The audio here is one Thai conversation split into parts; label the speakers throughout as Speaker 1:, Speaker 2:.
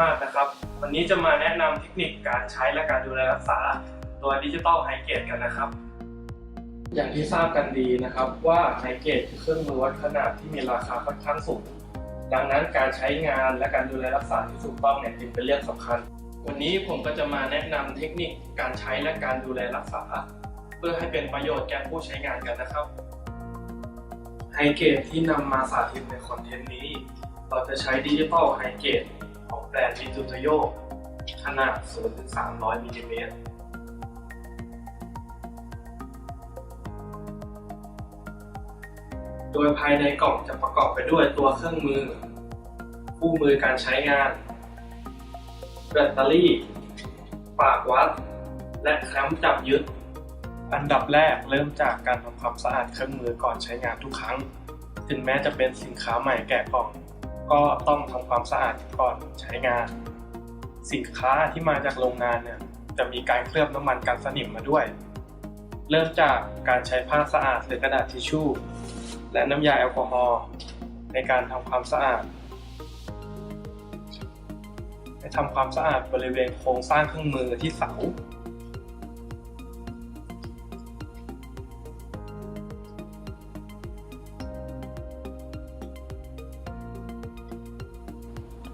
Speaker 1: มากนะครับ วันนี้จะมาแนะนำเทคนิคการใช้และการดูแลรักษาตัวดิจิตอลไฮเกตกันนะครับ อย่างที่ทราบกันดีนะครับว่าไฮเกตคือเครื่องมือวัดขนาดที่มีราคาค่อนข้างสูง ดังนั้นการใช้งานและการดูแลรักษาที่ถูกต้องเนี่ยจึงเป็นเรื่องสำคัญ วันนี้ผมก็จะมาแนะนำเทคนิคการใช้และการดูแลรักษา เพื่อให้เป็นประโยชน์แก่ผู้ใช้งานกันนะครับไฮเกตที่นำมาสาธิตในคอนเทนต์นี้ เราจะใช้ดิจิตอลไฮเกต ของแบรนด์มิจูโตโยขนาด 0-300มิลลิเมตรโดยภายในกล่องจะประกอบไปด้วยตัวเครื่องมือ คู่มือการใช้งาน แบตเตอรี่ ปากวัด และแคมป์จับยึด อันดับแรกเริ่มจากการทำความสะอาดเครื่องมือก่อนใช้งานทุกครั้ง ถึงแม้จะเป็นสินค้าใหม่แกะกล่อง ก็ต้องทำความสะอาดก่อนใช้งาน สินค้าที่มาจากโรงงานเนี่ยจะมีการเคลือบน้ำมันกันสนิมมาด้วย เริ่มจากการใช้ผ้าสะอาดหรือกระดาษทิชชู่ และน้ำยาแอลกอฮอล์ในการทำความสะอาดให้ทำความสะอาดบริเวณโครงสร้างเครื่องมือที่เสา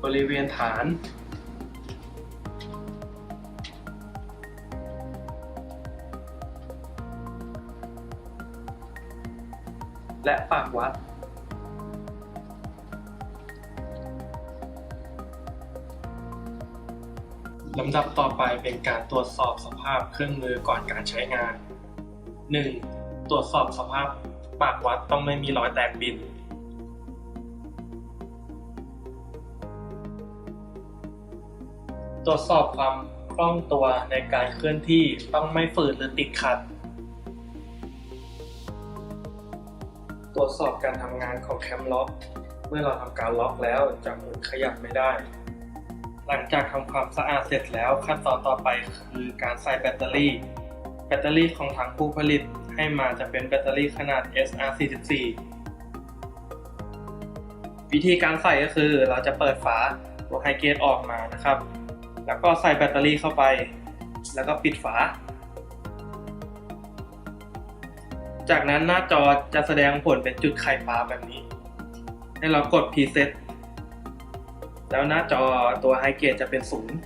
Speaker 1: บริเวณฐาน และปากวัดลำดับต่อไปเป็นการตรวจสอบสภาพเครื่องมือก่อนการใช้งาน 1. ตรวจสอบสภาพปากวัดต้องไม่มีรอยแตกบิน ตรวจสอบความคล่องตัวในการเคลื่อนที่ต้องไม่ฝืดหรือติดขัด ตรวจสอบการทำงานของแคมล็อก เมื่อเราทำการล็อกแล้วจะหมุนขยับไม่ได้ หลังจากทำความสะอาดเสร็จแล้วขั้นตอนต่อไปคือการใส่แบตเตอรี่ แบตเตอรี่ของทางผู้ผลิตให้มาจะเป็นแบตเตอรี่ขนาด SR44 วิธีการใส่ก็คือเราจะเปิดฝาตัวไฮเกตออกมานะครับ แล้วก็ใส่แบตเตอรี่เข้าไป แล้วก็ปิดฝา จากนั้นหน้าจอจะแสดงผลเป็นจุดไข่ปลาแบบนี้ ให้เรากด preset แล้วหน้าจอตัวไฮเกตจะเป็นศูนย์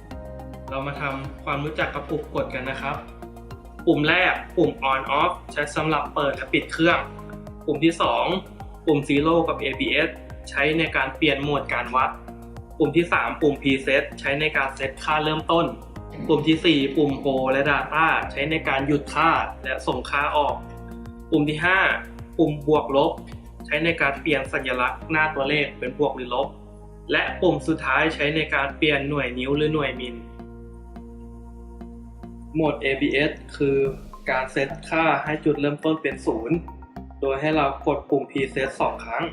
Speaker 1: เรามาทำความรู้จักกับปุ่มกดกันนะครับ ปุ่มแรกปุ่ม on off ใช้สำหรับเปิดและปิดเครื่อง ปุ่มที่ 2 ปุ่ม zero กับ ABS ใช้ในการเปลี่ยนโหมดการวัด ปุ่มที่ 3 ปุ่ม preset ใช้ในการเซตค่าเริ่มต้น ปุ่มทีสี่ 4 ปุ่ม go และ data ใช้ในการหยุดค่าและส่งค่าออก ปุ่มที่ 5 ปุ่มบวกลบ ใช้ในการเปลี่ยนสัญลักษณ์หน้าตัวเลขเป็นบวกหรือลบ และปุ่มสุดท้ายใช้ในการเปลี่ยนหน่วยนิ้วหรือหน่วยมิลโหมด ABS คือการเซตค่าให้จุดเริ่มต้นเป็นศูนย์โดยให้เรากดปุ่ม preset 2 ครั้ง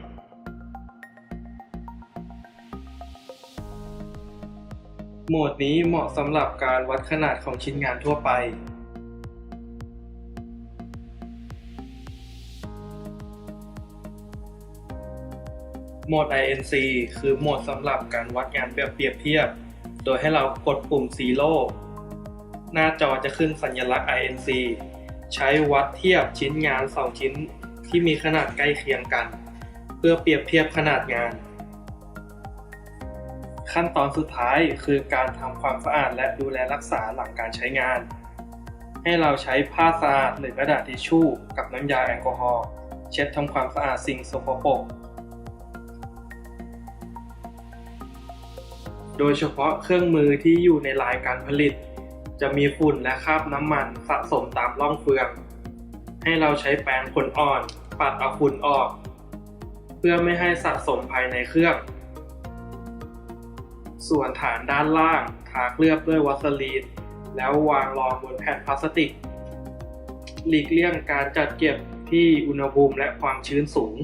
Speaker 1: โหมดนี้เหมาะสำหรับการวัดขนาดของชิ้นงานทั่วไปโหมด INC คือโหมดสำหรับการวัดงานแบบเปรียบเทียบ โดยให้เรากดปุ่ม Zero หน้าจอจะขึ้นสัญลักษณ์ INC ใช้วัดเทียบชิ้นงาน 2 ชิ้นที่มีขนาดใกล้เคียงกัน เพื่อเปรียบเทียบขนาดงาน ขั้นตอนสุดท้ายคือการทำความสะอาดและดูแลรักษาหลังการใช้งาน ให้เราใช้ผ้าสะอาดหรือกระดาษทิชชู่ กับน้ำยาแอลกอฮอล์เช็ดทำความสะอาดสิ่งสกปรกโดยเฉพาะเครื่องมือที่อยู่ในลายการผลิต จะมีฝุ่นและคราบน้ำมันสะสมตามร่องเฟือง ให้เราใช้แปรงขนอ่อน ปัดเอาฝุ่นออก เพื่อไม่ให้สะสมภายในเครื่อง ส่วนฐานด้านล่างทาเคลือบด้วยวัสลีน แล้ววางรองบนแผ่นพลาสติก หลีกเลี่ยงการจัดเก็บที่อุณหภูมิและความชื้นสูง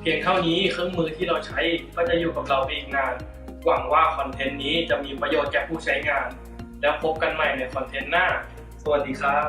Speaker 1: เพียงเท่านี้เครื่องมือที่เราใช้ก็จะอยู่กับเราไปอีกนาน หวังว่าคอนเทนต์นี้จะมีประโยชน์แก่ผู้ใช้งาน แล้วพบกันใหม่ในคอนเทนต์หน้า สวัสดีครับ